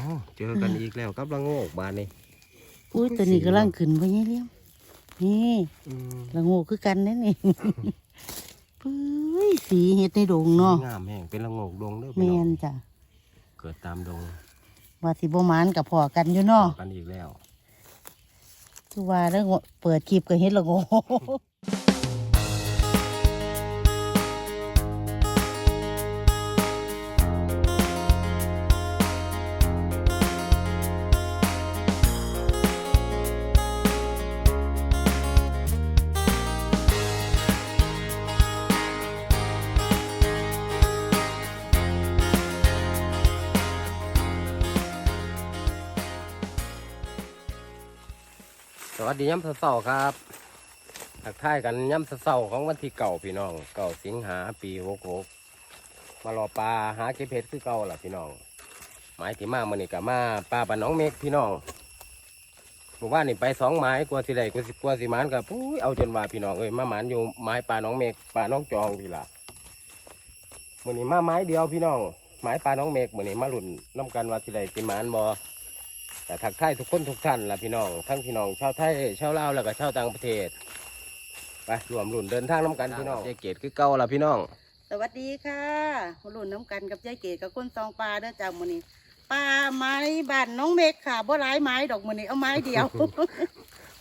เอาเจอกันอีกแล้วกับละโงกบานนี่อุ้ยตัวนี้กำลังขึ้นพ่อใหญ่เลี้ยงนี่อืมละโงูคือกันนั่นนี่ปุ้ยสีเห็ดในดงเนาะงามแห้งเป็นละโงกดงเด้อแมพี่น้องนจ้ะเกิดตามดงว่าสิบ่หมานกับพอกันอยู่เนาะกันอีกแล้วคือว่าแล้วเปิดคลิปก็เห็ดละโงูส วัสดีย้ำเสาร์ครับทักทายกันย้ำเสาร์ของวันที่เก่าพี่น้องเก่าสิงหาปีหกหกมารอปลาหาเก็บเห็ดคือเก่าล่ะพี่น้อง หมายที่มามื่อนี้กับมาปลาบ้าน้องเมฆพี่น้องหมู่านี่ไปสองไม้กลัวสิได้กลัวสิกลัวสิมานกับปุ้ยเอาจนว่าพี่น้องเอ้ยมาหมานอยู่ไม้ปลาน้องเมฆปลาน้องจองพี่ละมื่อนี้มาไม้เดียวพี่น้องไม้ปลาน้องเมฆมื่อนี้มาหลุนน้ำกันว่าสิได้สิมานบ่ แต่ทักทายทุกคนทุกท่านล่ะพี่น้อง ทั้งพี่น้องชาวไทยชาวลาวแล้วก็ชาวต่างประเทศ ไปรวมหลุนเดินทางน้ำกันพี่น้องเจ๊เกตคือเก่าล่ะพี่น้อง สวัสดีค่ะมาลุ่นน้ำกันกับยายเกดกับคนซองปลาเด้อจ้ามื้อนี้ปลาไม้บ้านน้องเมฆค่ะบ่หลายไม้ดอกมื้อนี้เอาไม้เดียว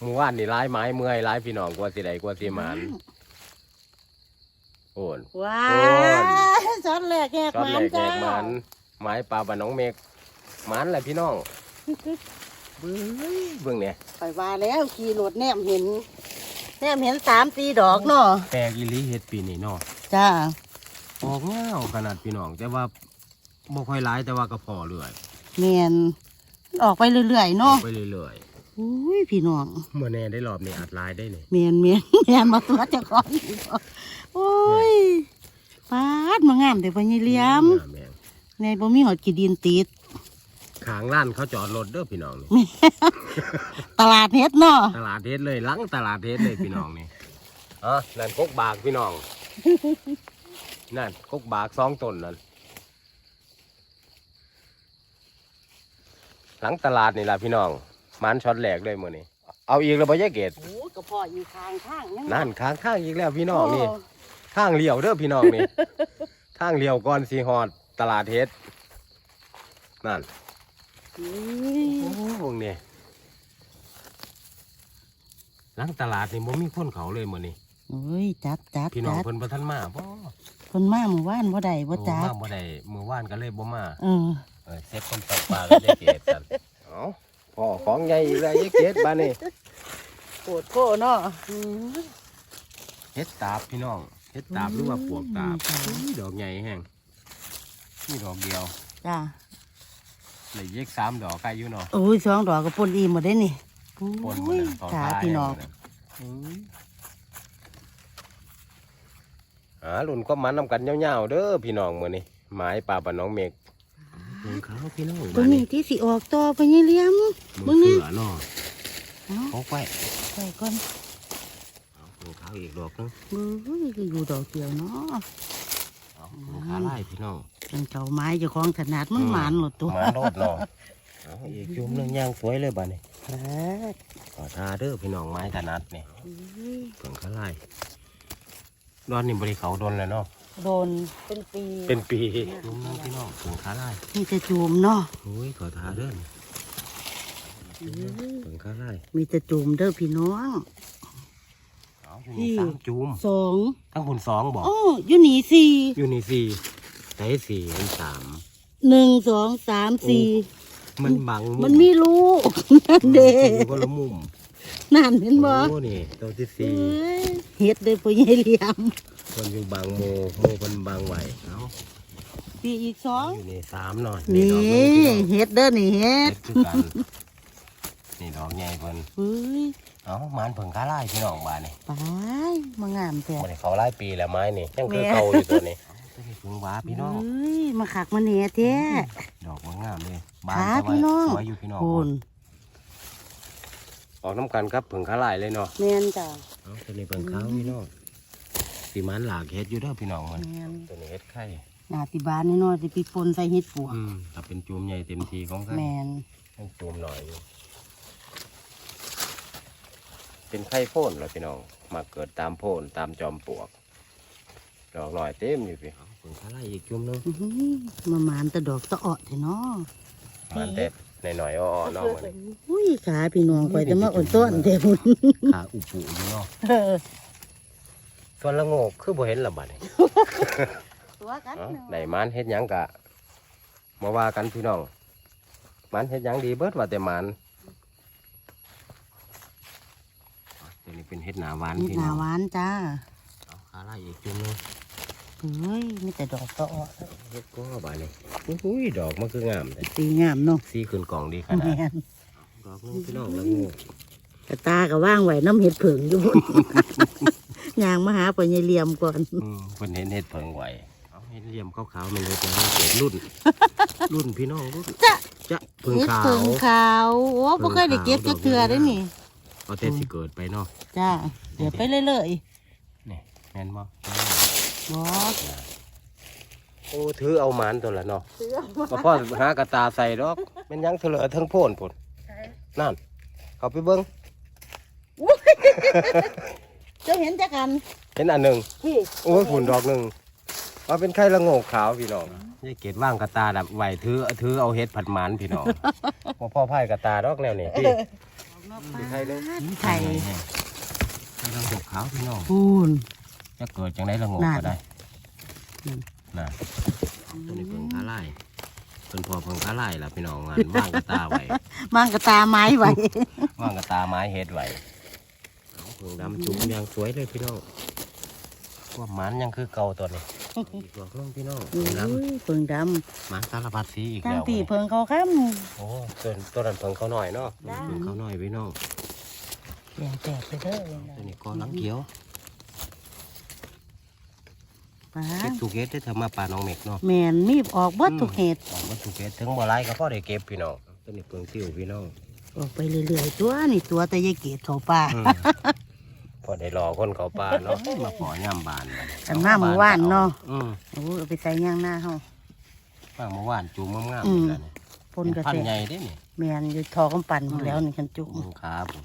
หมู่บ้านนี่ร้ายไม้เมื่อยร้ายพี่น้องกลัวสิได้กลัวสิหมานโอนว้าโอ้ช็อตแรกแหกตอนมัแรนกแหจ้ากหมันหมายปลาบ้านน้องเมฆหมันแหละพี่น้อง เบื้องเบื้องเนี่ยไปว่าแล้วขี่รถแนมเห็น แนมเห็นสามตีดอกเนาะแปลกอีหลีเฮ็ดปีนี้เนาะจ้าออกเงาวขนาดพี่น้อง แต่ว่าบ่ค่อยร้ายแต่ว่าก็พอเรื่อยเมียนออกไปเรื่อยๆออเนาะกไปเรื่อยอุ้ยพี่น้องๆเมื่อแน่ได้รอบนี้อัดลายได้นี่เมียนเมียนเมียนมาตัวเจะของอีกแล้วโอ้ยปาดมางามแต่พญเลี้ยมงามแม่งในบ่มีหอดกีดินติด ขางร้านเขาจอดรถเด้อพี่น้องนี่ ตลาดเฮ็ดเนาะตลาดเทศเลยหลังตลาดเทศเลยพี่น้องนี่อ๋อนั่นกกบากพี่น้อง นั่นกกบากสองต้นนั่นหลังตลาดนี่ล่ะพี่น้องมันช็อตแหลกเลยมื้อนี้เอาอีกแล้วบ่ยายเกดโอ้กระเพาะอยู่ข้างข้างยังนั่นข้างข้างอีกแล้วพี่น้องนี่ ทางเลี้ยวเด้อพี่น้องนี่ ทางเลี้ยวก่อนสีฮอดตลาดเฮ็ดนั่น โอ้โอ้วงนี่หลังตลาดนี่บ่มีคนเขาเลยมื้อนี้โอ้ยจัดจัดพี่น้องจัดเพิ่นบ่ทันมาบ่เพิ่นมาหมู่บ้านบ่ได้บ่จัดมาบ่ได้มื้อวานก็เลยบ่มาเออเออเซ็ตคนตกปลาก็ได้เกตกันเอ้าพ่อของใหญ่อีกแล้วยายเกตบ้านนี่โคตรโคเนาะเฮ็ดตาบพี่น้องเฮ็ดตาบหรือว่าปวกตาบอืมอุ้ยดอกใหญ่แฮงนี่ดอกเดียวจ้า เลยเยกสามดอกใกล้อยู่เนาะโอ้ยสองดอกก็ปนอิ่มหมดได้นี่ปนหมโอ้ดยน่ะตอนขาท้ายพี่น้องนั่นน่ะอุ้ยหาลุ่นก็มันนำกันยาวๆเด้อพี่น้องมื้อนี้หมายปลาบ้านน้องเมฆเบิ่งเขาพี่น้องตัวบ้านนี้นี้ที่สิออกต่อไปยังเลี้ยมมึงเสือเนาะเอาพกไว้ไปก่อนเอาเบิ่งเขาอีกดอกนึงเบ้ยก็อยู่ดอกเดียวเนาะเอาเบิ่งขาไล่พี่น้อง เป็นเจ้าไม้เจ้าของขนาดมันหมานหมดตัวหมาโลดเนาะเอาอีกจุ่มหนึงย่างสวยเลยบ้านนี้ครับขอทาเด้อพี่น้องไม้ถนัดนี่อุ้ยเบิ่งขาไล่ดอนนี่บริเขาโดนแล้วเนาะโดนเป็นปีเป็นปีจุ่มหนึงพี่น้องเบิ่งขาไล่มีแต่จูมเนาะโอ้ยขอทาเด้อเบิ่งขาไล่มีแต่จูมเด้อพี่น้องเอาอยู่นี่สามจุ่มสองทั้งคุณสองบอก โอ้อยู่นี่สี่อยู่นี่สี่ ใช้สี่เป็นสามหนึ่งสองสามสี่มันบังมันมีลูกนั่นเด้อยู่คนละมุมนั่นเห็นบ่โอ้นี่ตัวที่เอ้สี่ยเฮ็ดได้พ่อใหญ่เหลี่ยมคนอยู่บางโมโมคนบางไหวเอาปีอีกสองอยู่นี่สามหน่อยนี่ดอกหนึ่งพี่น้องเฮ็ดเด้อนี่เฮ็เฮ็ดดคือกันนี่ดอกใหญ่เพิ่นเฮ้ยเอ้ามันเพิ่งค้าไล่พี่น้องบ้านนี่ไปมางามแท้บ่ได้เขาไล่ปีแล้วไม้นี่ยังคือแม่เก่าอยู่ตัวนี้ ตัวนี้เพิ่งหวาพี่น้องเฮ้ยมาขักมาเนี่ยแท้ดอกมันงามเลยขาแต่ว่าพี่น้องสวยอยู่พี่น้องโคนออกน้ำกันครับเพิ่งค้าไล่เลยเนาะแม่นจ้ะเอ้าตัวนี้เพิ่งค้าพี่น้องสีมันหลากเฮ็ดอยู่เด้อพี่น้องมันแม่นตัวนี้เฮ็ดไข่หนาติบานน้อยๆสิปีปนใส่เห็ดปวกอืมถ้าเป็นจูมใหญ่เต็มทีของท่านแมนให้จูมหน่อยอยู่เป็นไข่โพ่นเหรอพี่น้องมาเกิดตามโพ่นตามจอมปลวก ดอกหน่อยเต็มอยู่พี่ผงคาไล่อีกจุ่มหนึงอื้อหือมาหมานแตะดอกตะเอาะเถอะเนาะมันเต็ดหน่อยๆอ้อๆเนาะมันอุ้ยขาพี่น้องข่อยจะมาอ่อนต้อนเด้พุ่นขาอุปุอยู่เนาะส่วนละโงกคือบ่เห็นละบัดนี้ตัวกันเอ้าได้มันเฮ็ดหยังกะมาว่ากันพี่น้องมันเฮ็ดหยังดีเบิดว่าแต่มันตัวนี้เป็นเฮ็ดหนาหวานเห็ดพี่หน้นาองหวานจ้าเอาขาไล่อีกจุ่มหนึงเฮ้ยมีแต่ดอกตะเอาะเฮ็ดก็บาดนี้อุ้ยดอกมันคืองามเลยสีงามเนาะสีขึ้นกล่องดีขแมนาดนดอกนึงพี่น้องละโงกกระตาก็ว่างไว้น้ำเห็ดเผิงอยู่พุ่นยางมาหาปัญญาเหลี่ยมก่อนอืมเพิ่นเห็นเฮ็ดเพิงไหวเอาเฮ็ดเหลี่ยมขาวๆมันเลยจะให้เกิดรุ่น รุ่นพี่น้องรุ่นจ๊ะจะเพิงเห็ดขาวเผิงขาวโอ้บ่เคยได้เก็บจักเทื่อได้อนี่เอาแต่สิเกิดไปเนาะจ้าเดี๋ยวไปเรื่อยนี่ แม่นบ่ๆบอสโอ้ถือเอาหมานตัวละเนาะมาพ่อหากระตาใส่ดอกเป็นหยังเถลอทั้งโพ่นพุ่นนั่น เขาไปเบิ่งเจ้าเห็นจักกันเห็นอันหนึ่งพี่โอ้ยผุนดอกหนึ่งว่าเป็นไข่ละโงกขาวพี่น้องยายเกดว่างกระตาดับไหวถือถือเอาเฮ็ดผัดหมานพี่น้องพ่อพ่อพายกระตาดอกแนวนี่พี่มีไข่เลยไข่ไข่ละโงกขาวพี่น้อง ปูน จะเกิดจังไดละโงกนั่นก็ได้อืมน่ะตัวนี้เพิ่งขาไล่เป็นพอเพิ่งขาไล่ล่ะพี่น้องงานว่างกระตาไว้มังกระตาไม้ไว้ว่างกระตาไม้เฮ็ดไว้เอาเพิ่งดำจุ่มอย่างสวยเลยพี่น้องว่าหมันยังคือเก่าตัวนี้อีกดอกนึงพี่น้องอุ้เพิ่งดยเพิงดำหมันสารพัดสีอีกำตั้งแล้วตีมื้อนี้เพิงเขาค้โอ้ตัวตัวนั้นเพิ่งเขาหน่อยเนาะจ้าเพิ่งเขาหน่อยพี่น้องำแยงแตกไปเด้อตัวนี้ก็หลังเขียว ป้าเก็บทุกเฮ็ดได้ทำมาป่าน้องเม็กเนาะแมนมีบออกเบัดทุกเห็ดออกมาทุกเฮ็ดถึงบ่ไรก็พอได้เก็บพี่น้องตัวนี้เพิ่งติ้วพี่น้องออกไปเรื่อยๆตัวนี่ตัวแต่ยายเกดเขาป่าอืมพอได้รอคนเขาป่าเนาะมาขอย่ำบานบัดกันมาเมื่อวานเนาะอืมโอ้เอาไปใส่ย่างหน้าเฮามาเมื่อวานจูมงามอืๆมนี่แหละนี่ปนเป็นกระพันแสธุ์ใหญ่เด้นี่แมนอยู่ทอกำปั่นหมดแล้วนี่กันจุมึงขาผม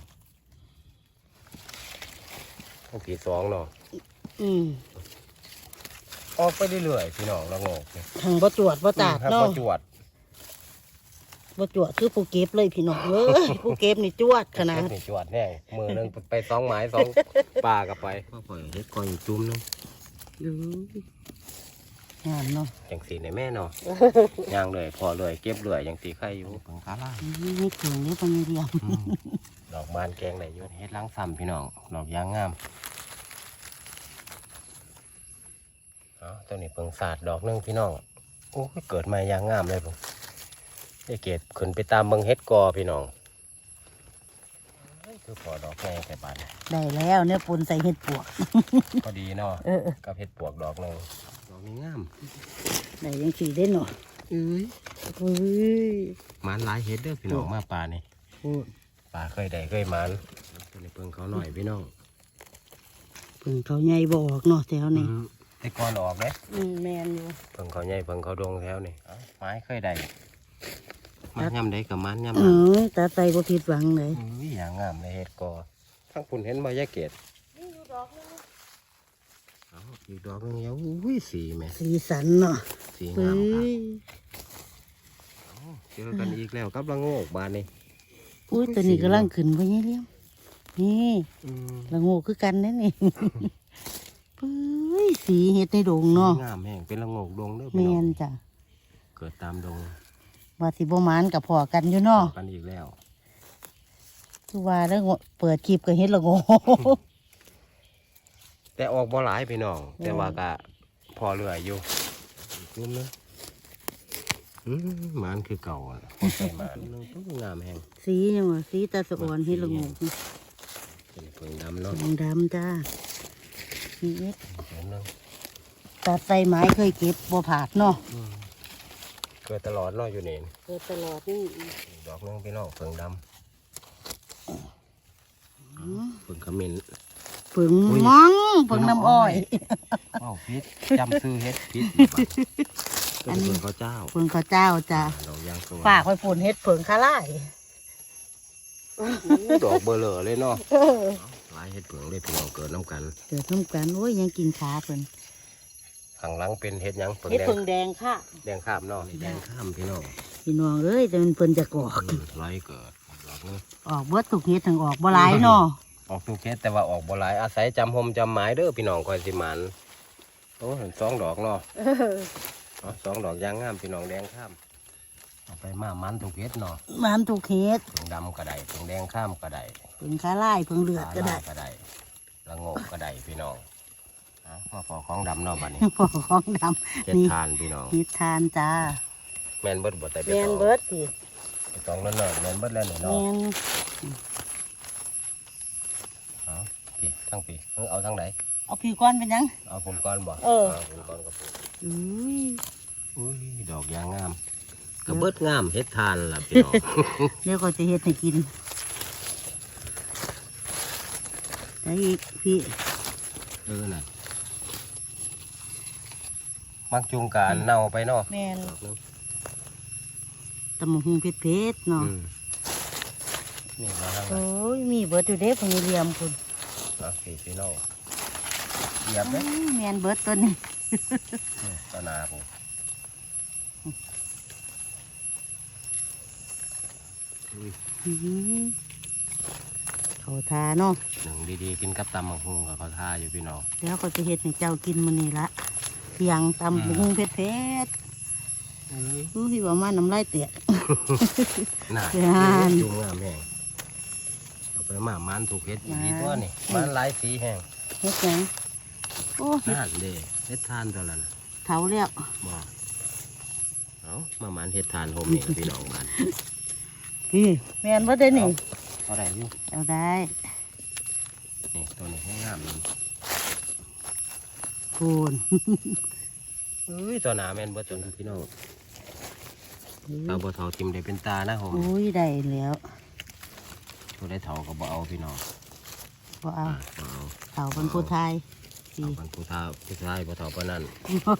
ต้องผีสองเนาะอืม ออกไปเรื่อยๆพี่น้องละโงกนี่ทางบ่จวดบ่ตาดครับเนาะบ่จวดบ่จวดคือผู้เก็บเลยพี่น้องเอ้ยผู้เก็บนี่จวดขนาดเฮ็ดนี่จวดแน่มือหนึงไปสองไม้สองปลากับไปพ่อปล่อยเฮ็ดก้อยจุ่มหนึงอืมงามเนาะจังสีในแม่เนาะย่างเลยพอเลยเก็บเลยยังตีไข่อยู่เพิ่งขาล่าอืมไม่ถึงนี่ปัญญาเดียมดอกบานแกงได้อยู่เฮ็ดล้างซ้ำพี่น้องดอกยางงามเอา ตัวนี้เพิ่งสาดดอกหนึงพี่น้องโอ้ยเกิดมายางงามเลยผมไอเกดขึ้นไปตามเบิงเฮ็ดกอพี่น้องคือพอดอกแง่แต่บานได้แล้วเนี่ยปนใส่เห็ดปวกพอดีเนาะเออกับเฮ็ดปวกดอกหนึงดอกนี้งามได้ยังสีได้เนาะเอ้ยเฮ้ยหมันหลายเฮ็ดเด้อพี่น้องมาป่านี่โอ้ป่าเคยได้เคยหมันตัวนี้เพิ่งเขาหน่อยพี่น้องเพิ่งเขาใหญ่บออกเนาะแถวนี้อืม แต่ก่อนออกเด้อืมแมนอยู่เพิ่งเขาใหญ่เพิ่งเขาดงแถวนี่เอ้าไม้เคยได้มันย่ำได้กับมันย่ำเอมันอตาใจบ่ผิดหวังเลยอุ้ยอย่างงามในเฮ็ดกอทั้งปุ่นเห็นมายาเกตเอาอีกดอกหนึงเยอะอุ้ยสีแม่สีสันเนาะสีเฮ้งามครับยเอาเจอกันอีกแล้วกับละโงกบานนี่อุ้ยตัวนี้กำลังขึ้นไปยี่เลี้ยมนี่อืมละโงูคือกันนั่นนี่ เฮ้ยสีเห็ดในดงเนาะสีงามแห้งเป็นละโงกดงเด้อแมพี่น้องนจ้ะเกิดตามดงว่าสิบ่หมานกับพอกันอยู่เนาะกันอีกแล้วคือว่าแล้วเปิดคลิปก็เฮ็ดละโงูแต่ออกบ่หลายพี่น้องอืมแต่ว่าก็พอเหลืออยู่อีกนุ่มนึงอืมหมันคือเก่าอะคนใส่หมันนึงต้องงามแห้งสียังว่าสีตาสะอ่อนเฮ็ดละโงูเป็นเพิ่งดำเนาะทองดำจ้าสีเอ็ดนุ่มนึงตาใส่ไม้เคยเก็บบ่ผาดเนาะอืมเกิดตลอดเนาะอยู่นี่เกิดตลอดนี่อีกดอกหนึงพี่น้องเพิ่งดำเพิ่งขมิ้นเผิงมังเผิงน้ำอ้อยว้าวพิษจำซื้อเฮ็ดพิษอัอันนนี้นี้เขาเจ้าเผิงข้าวเจ้าจ้ะดอกยางสว่ฝากไว้ฝนเฮ็ดเผิงคาไล่ดอกเบลอเลยเนาะเออ หลายเฮ็ดเผืองเลยพี่น้องเกิดน้ำกัน เกิดน้ำกันโอ้ยยังกินขาเพิ่นข้างหลังเป็นเฮ็ดหยังเผืองเฮ็ดแดงเผิงแดงค่ะแดงข้ามเนาะแดงข้ามพี่น้องพี่น้องเอ้ยแต่มันเพิ่นจะกอกอืมหลายเกิดดอกนึงออกเบิดทุกเฮ็ดทั้งออกบ่หลายเนาะออกทุกเฮ็ดแต่ว่าออกบ่หลายอาศัยจำหมจำหมายเด้อพี่น้องคอยสิหมันโอ้เห็นสองดอกเนาะเออเอาสองดอกยางงามพี่น้องแดงข้าม เอาไปมามันทุกเฮ็ดเนาะมันทุกเฮ็ดเผืองดำก็ได้เผืองแดงข้ามก็ได้เพิ่งขาไล่เพิ่งเลือดก็ได้ขาลายก็ได้ละโงกก็ได้พี่น้องเอามาขอของดำเนาะบัดนี้พอของดำเฮ็ดนี่ทานพี่น้องเฮ็ดทานจ้าแม่นเบิดบ่แต่ไปแมตนองเบิดสิไปตองนั่นน่ะแม่นเบิดแล้วนี่แมเนาะนเอาพี่ทั้งพี่เออเอาทั้งไหนเอาพี่ก้อนเป็นหยังเอาผมก่อนบ่เออผมก่อนกับผมอุ้ยอุ้ยดอกยางงาม กระเบิดงามเฮ็ดทานล่ะพี่น้องเดี๋ยวก็จะเฮ็ดให้กินได้อีกพี่เออน่ะมักจุงการเน่าไปเนาะแมนดอกนึงตำบักหุงเผ็ดๆเนาะอืมนี่มาทางไหนโอ้ยมีเบิดอยู่เด้พงเหลี่ยมคุณเอาพี่พี่น้องเหยียบไหมอุ้ยแมนเบิดตัวนี้นี่ต้นนาผม อื้อหือ เขาทาเนาะหนึ่งดีๆ กินกับตำบักฮุงกับเขาท่าอยู่พี่น้องแล้วก็จะเฮ็ดให้เจ้ากินมื้อนี้ละเพียงตำบักหุงเผ็ดๆอุ้ยว่ามาน้ำลายเตะน่างามจุงงามแห้งเอาไปมามันถูกเฮ็ดอีกทีตัวนี่มันมันหลายสีแห้งเฮ็ดหยังโอ้เฮ็ดน่าเด้เฮ็ดทานตัวละนะเถาแล้วบอกเอามามันเฮ็ดทานโฮมเองพี่น้องมัน พี่แมนว่าได้นี่เอาได้อยู่เอาได้นี่ตัวนี้ให้งามนี่คูณเอ้ยตัวหนาแม่นบ่จนพี่น้องเอาบ่เท่าทิมได้เป็นตานะโฮมอุ้ยได้แล้วตัวได้เท่าก็บ่เอาพี่น้องบ่เอาอ่าบ่เอาเถาเป็นผู้ไทยเอาพี่มันผู้เฒ่าผู้ชายบ่เท่าปานนั้นเอา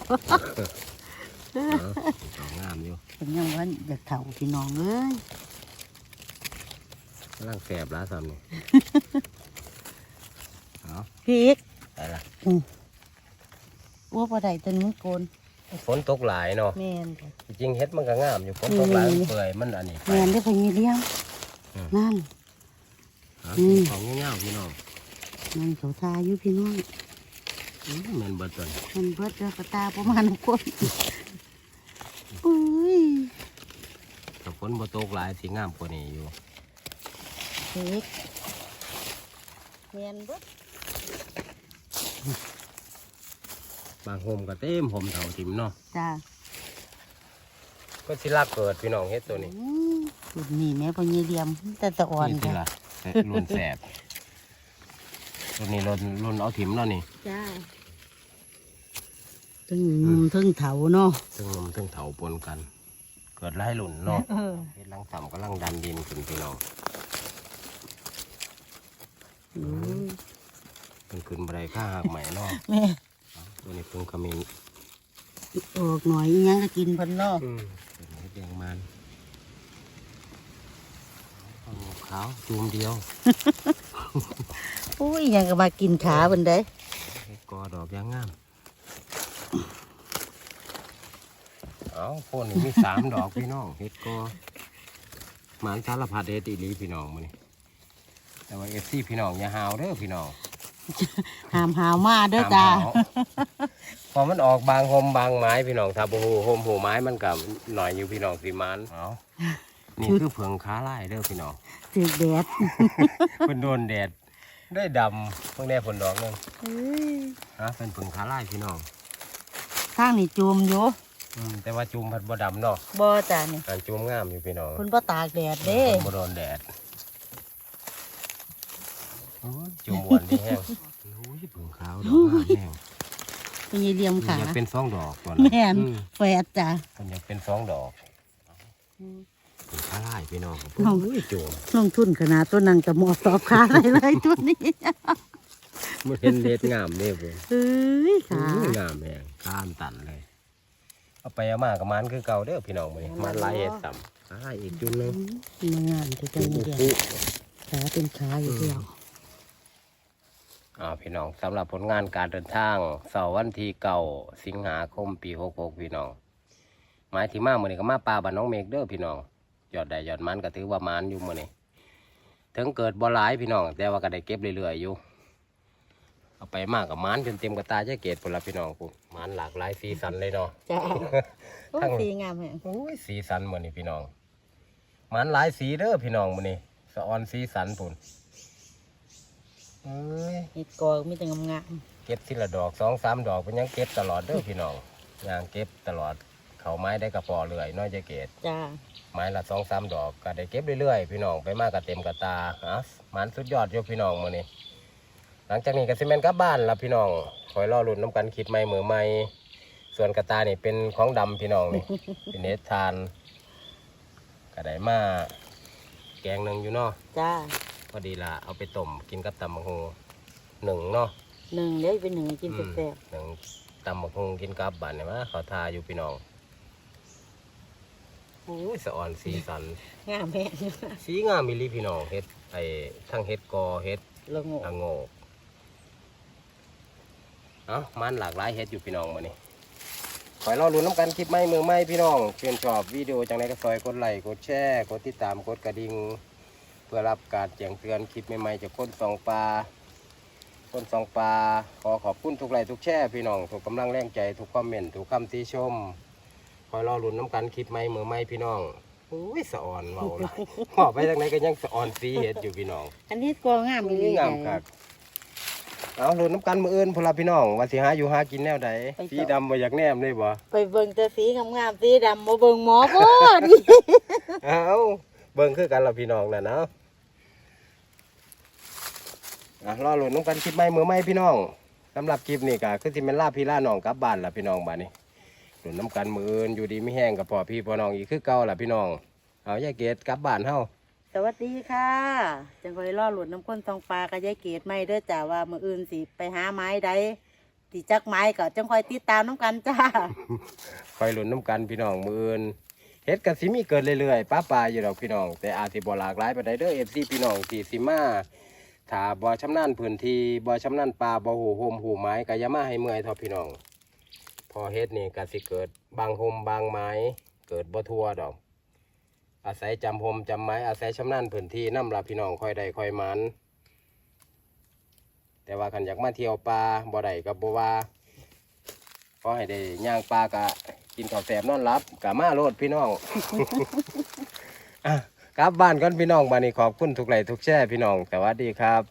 เอางามอยู่เป็นยังว่าอยากเถาพี่น้องเอ้ย กำลังแสบแล้วซ้ำนี่ เอาพี่อีกไปละอ้วบ่ได้ตัวนี้มันโกนฝนตกหลายเนาะ แมนค่ะจริงๆเฮ็ดมันก็งามอยู่ฝนตกหลายนี่มันเปื่อยมันอันนี้ไป แมนได้พญเลี้ยงอืม นั่น เอาอืม ของเงี้ยวๆพี่น้องนั่นเขาทาอยู่พี่น้องอื้อแมันเบิดตัวนี้มันเบิดแล้วกระตาประมาณคนอุ้ยถ้าฝนบ่ตกหลายสิงามกว่านี้อยู่พี่ อีกแมนเบิดบางโฮมก็เต็มโฮมเท่าทิมเนาะจ้าก็สิลากเกิดพี่น้องเฮ็ดตัวนี้อืมรุ่นนี้แม่พญเลี้ยมแต่ตะอ่อนนี่สิจ้ะล่ะแต่รุ่นแสบตัวนี้รุ่นรุ่นเอาทิมแล้วนี่จ้าถึงหนุ่มถึงเถาเนาะซึ่งนมซึ่งเถาปนกัน เกิดหลายรุ่นเนาะเออเฮ็ดลังต่ำกำลังดันดินขึ้นพี่น้องอุ้ย เป็นขึ้นบันไดข้าหักใหม่เนาะแม่เอาตัวนี้เพิ่งขมิ้นออกหน่อยอิหยังก็กินเพิ่นเนาะอืมเป็นเฮ็ดแดงมันเอาหมวกขาวจูมเดียวอุ้ยอิหยังก็มากินขาเพิ่นได้เฮ็ดกอดอกยางงามเอาโคนนี่มีสามดอกพี่น้องเฮ็ดกอหมานสารพัดเฮ็ดอีหลีพี่น้องมื้อนี้ แต่ว่าเอฟซีพี่น้องอย่าหาวเด้อพี่น้องหามหาวมาเด้อจ้าห้มหาวพอมันออกบางโฮมบางไม้พี่น้องถ้าบ่ฮู้โฮมหูไม้มันก็หน่อยอยู่พี่น้องสิมันเอานี่คือเผืองขาลายเด้อพี่น้องถือแดดเพิ่นโดนแดดได้ดำเพิ่งได้ผลดอกหนึงเอ้ยฮะเป็นเผืองขาลายพี่น้องข้างนี่จูมอยู่อืมแต่ว่าจุ่มผัดบ่ดำเนาะบ่จ้านี่การจุ่มงามอยู่พี่น้องเพิ่นบ่ตากแดดเด้เพิ่นบ่โดนแดดโอ้ย จุ่มอ้วนที่แห้งโอ้ยเผืองขาวดอกงามแห้งพญเลี้ยมนี่ขาอยากเป็นสองดอกตัวแม่น อืแฝดจ้ามันอยากเป็นสองดอกเป็นขาลายพี่น้องน้องโอ้ยจุ่มลงทุนขนาดตัวนั้นกับหมอสอบขาอะไรเลยตัวนี้มันเห็นเด็ดงามเด้เพิ่นเฮ้ยค่ะอื้องามแฮงกามตันเลยเอาไปเอามากับมันคือเก่าเด้อพี่น้องมื้อนี้มันหลายเฮ็ดซ้ำอ่าอีกจุดหนึงมันงามจะจังปุ๊เดียวปุ๊ขาเป็นขาอยู่เดียว อ่าพี่น้องสำหรับผลงานการเดินทางเสาร์วันที่เก่าสิงหาคมปี66พี่น้องหมายที่มามื้อนี้ก็มาป่าบ้านน้องเมฆเด้อพี่น้องยอดได้ยอดมันก็ถือว่ามันอยู่มื้อนี้ถึงเกิดบ่หลายพี่น้อง แต่ว่าก็ได้เก็บเรื่อยๆอยู่เอาไปมากกับมันจนเต็มกระตาจะเกตพุ่นละพี่น้องพุ่นมันหลากหลายสีสันเลยเนาะ จ้าโอ้ทั้งสีงามแฮงโอ้ยสีสันมื้อนี้พี่น้อง มันหลายสีเด้อพี่น้องมื้อนี้สะออนสีสันพุ่น เอ้ยเห็ดกอมีแต่งามเก็บทีละดอกสองสามดอกเป็นหยังเก็บตลอดเด้อพี่น้องย่างเก็บตลอดเขาไม้ได้กระปอเรื่อยน้อยจะเกตๆจ้าไม้ละสองสามดอกก็ได้เก็บเรื่อยๆพี่น้องไปมากกระเต็มกระตาฮะมันสุดยอดอยู่พี่น้องมื้อนี้หลังจากนี้ก็สิแม่นกลับบ้านละพี่น้องคอยรอรุ่นน้ำกันคิดใหม่มือใหม่ส่วนกระตานี่เป็นของดำพี่น้องนี่ เป็นเนสทานก็ได้มาแกงหนึ่งอยู่เนาะ จ้าพ อดีละเอาไปต้มกินกับตำมะฮงหนึ่งเนาะหนึ่งเดี๋ยวเป็นหนึ่งกินอืมแซ่บหนึ่งตำมะฮงกินกับบันเนี่ยมาเขาทาอยู่พี่น้องโอ้ยสะอ่อนสีสันๆงามแฮงสีงามมิลีพี่น้องเฮ็ดไอ้ทั้งเฮ็ดกอเฮ็ดละโงกละโงกเอ้ามันหลากหลายเฮ็ดอยู่พี่น้องมื้อนี้ขอยรอลุ้นน้ำกันคลิปใหม่เมืองใหม่พี่น้องเชื่นชอบวิดีโอจังไดก็ซอยกดไลค์กดแชร์กดติดตามกดกระดิ่ง เพื่อรับการแจ้งเตือนคลิปใหม่ๆจากคนสองปลาคนสองปลาขอขอบคุณทุกไลค์ทุกแชร์พี่น้องทุกกำลังแรงใจทุกคอมเมนต์ทุกคำติชมขอยรอลุ้นน้ำกันคลิปใหม่เมืองใหม่พี่น้องโอ้ยสะอ่อนเว้าหลายหอบไปทางไหนก็ยังสะอ่อนสีเฮ็ดอยู่พี่น้องอันนี้กองามอีหลีงามครับเอาหลุดน้ำกันมืออื่นพนลพี่น้องว่าสิหาอยู่หากินแนวใดสีดำบ่อยากแนมเลยบ่ไปเบิ่งแต่สีงามๆสีดำมาเบิ่งหมอบ่ดิเอา เบิ่งคือกันละพี่น้องน่ะเนาะอะรอหลุดน้ำกันคลิปใหม่มือใหม่พี่น้องสำหรับคลิปนี้ก็คือสิเป็นลาพี่ลาน้องกลับบ้านละพี่น้องบ้านนี้หลุดน้ำกันมืออื่นอยู่ดีไม่แห้งกับพ่อพี่พ่อน้องอีกคือเก่าละพี่น้องเอาอย่าเกตกลับบ้านเฮาสวัสดีค่ะ จังคอยล่อหลุดน้ำข้นทองปลากระยายเกตไม่เด้อจ้าว่ามืออื่นสิไปหาไม้ใดติจักไม้ก็จังคอยติดตามน้ำกันจ้า คอยหลุนน้ำกันพี่น้องมืออื่น เฮ็ดกับสิมีเกิดเรื่อยๆป้าปลาอยู่ดอกพี่น้อง แต่อาจสิบ่หลากหลายไปได้เด้อเอฟซีพี่น้องที่สิมาถ้าบ่ชำนาญพื้นที่บ่ชำนาญปลาบ่หูโฮมหูไม้ก็อย่ามาให้เมื่อยเท่าพี่น้อง พอเฮ็ดนี่ก็สิเกิดบางโฮมบางไม้ เกิดบ่ทั่วดอก อาศัยจำโฮมจำไม้อาศัยชำนาญพื้นที่นำละพี่น้องค่อยได้ค่อยมันแต่ว่าคันอยากมาเที่ยวปลาบ่ได้ก็บ่ว่าขอให้ได้ย่างปลากะ กินข้าวแสบนอนรับกะมาโลดพี่น้อง ครับบ้านก่อนพี่น้องบ้านนี้ขอบคุณทุกไลทุกแช่พี่น้อง สวัสดีครับ